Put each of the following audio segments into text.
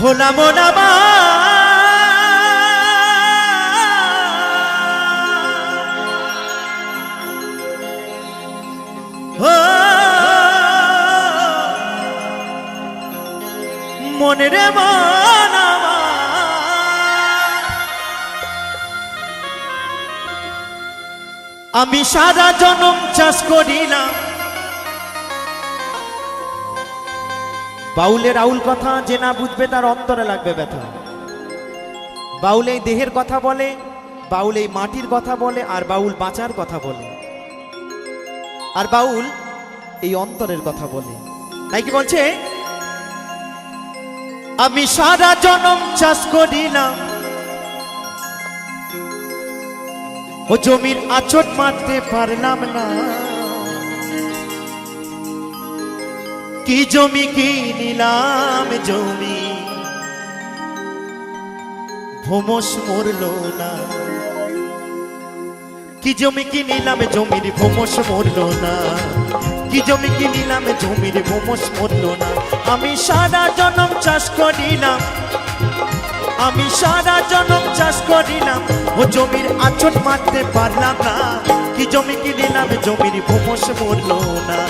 ভোলা মোনা মা ও, মনে রে আমি সারা জনম চাষ করিলাম। বাউলের আউল কথা যে না বুঝবে তার অন্তরে লাগবে ব্যথা। বাউল এই দেহের কথা বলে বাউল এই মাটির কথা বলে, আর বাউল বাঁচার কথা বলে। আর বাউল এই অন্তরের কথা বলে। তাই কি বলছে? আমি সারা জনম চাষ করিলাম। ও জমির আচট মারতে পারলাম না। কি জমি কি নিলাম জমি? ভোমস মরল না। কি জমি কি নিলাম জমির ভোমস মরল না। কি জমি কি নিলাম জমির ভোমস মরল না। আমি সারা জনম চাষ করিলাম আমি সারা জনম চাষ করিলাম ও জমির আচট মারতে পারলাম না। কি জমি কি নিলাম জমির ভোমস মরল না।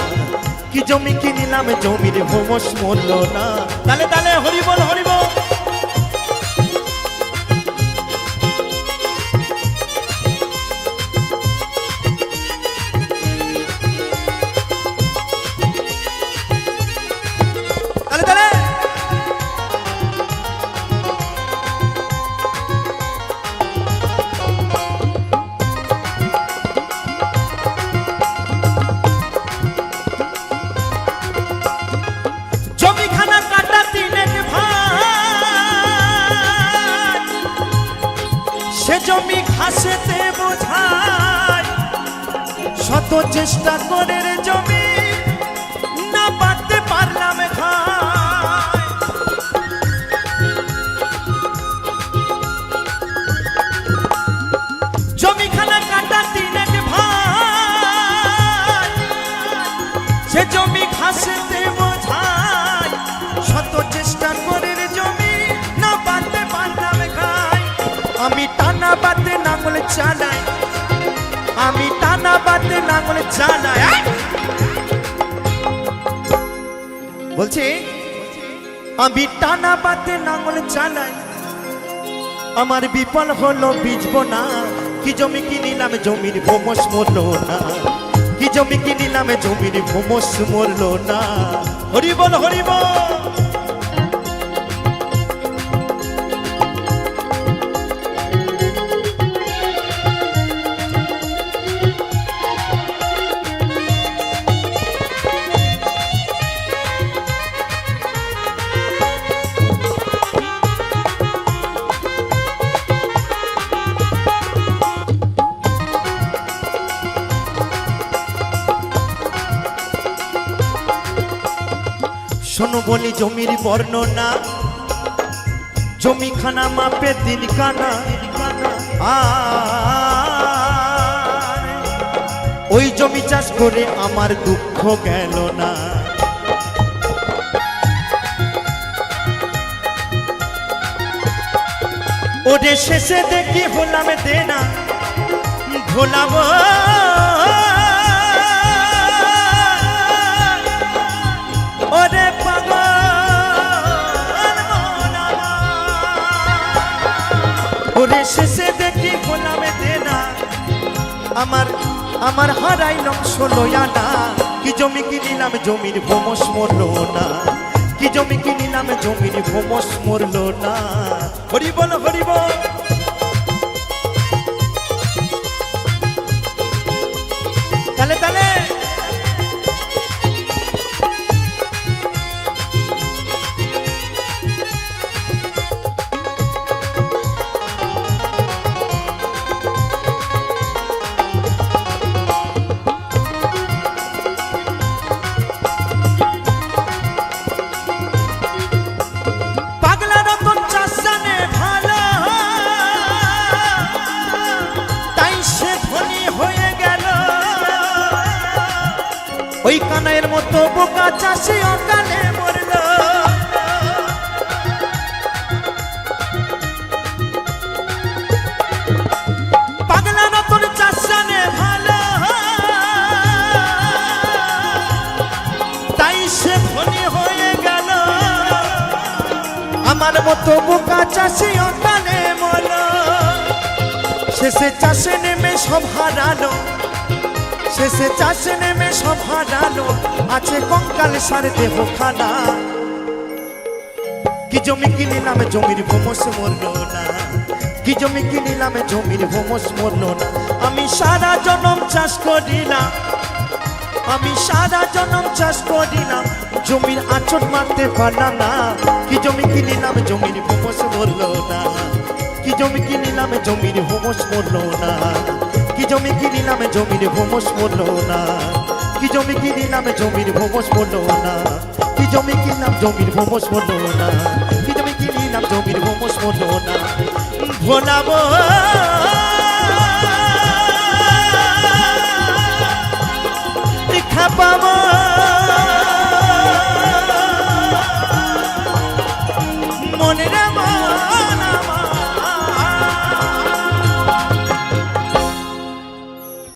কি জমি কিনিলাম? জমির হোমস মরল না। তালে তালে হরিবল হরিবল। শত চেষ্টা করে রে জমি, না পারতে পারলাম জমিখানা কাটা তিনেক ভাই, সে জমি ঘাসেতে বোঝায় শত চেষ্টা করে রে জমি, না বাঁধতে পারলাম খাই আমি টানা নাঙল চালাই আমি বাতে নাঙল আয়! বলছি, আমি টানা বাতে নাঙল চালাই আমার বিপল হলো বিজবো না। কি জমি কিনিলাম জমির ভোমস মরলো না। কি জমি কিনিলাম জমির ভোমস মরলো না। হরিবল হরিবল! শোনো বলি জমির বর্ণনা। জমিখানা মাপে দিন কানা ওই জমি চাষ করে আমার দুঃখ গেল না। ওরে শেষে দেখি হলাম দেনা। ভোলাব। শেষে দেখি গোলামে দেনা। আমার আমার হারাইলাম ষোলো আনা কি জমি কিনিলাম, জমির ভোমস মরল না। কি জমি কিনিলাম, জমির ভোমস মরল না। হরি বল বোকা চাষি অকালে মরল। পাগলা নতুন চাষানে ভালো। তাই সে ধনী হয়ে গেল। আমার মতো বোকা চাষি অকালে মরল। শেষে চাষে নেমে সব হারালো। শেষে চাষে নেমে সব হারালো। আছে কঙ্কাল সার দেহ খানা কি জমি কিনিলাম জমির ভোমস মরলো না। কি জমি কিনিলাম জমির ভোমস মরলো না। আমি সারা জনম চাষ করিলাম। আমি সারা জনম চাষ করিলাম। জমির আচর মারতে পারলাম না। কি জমি কিনিলাম জমির ভোমস মরলো না। কি জমি কিনিলাম জমির ভোমস মরলো না। কি জমি কিনিলাম জমির ভোমস মরলো না? কি জমি কিনিলাম জমির ভোমস মরলো না? কি জমি কি নাম জমির ভোমস মরলো না? কি জমি কিনিলাম জমির ভোমস মরলো না? ভোলাবো দেখা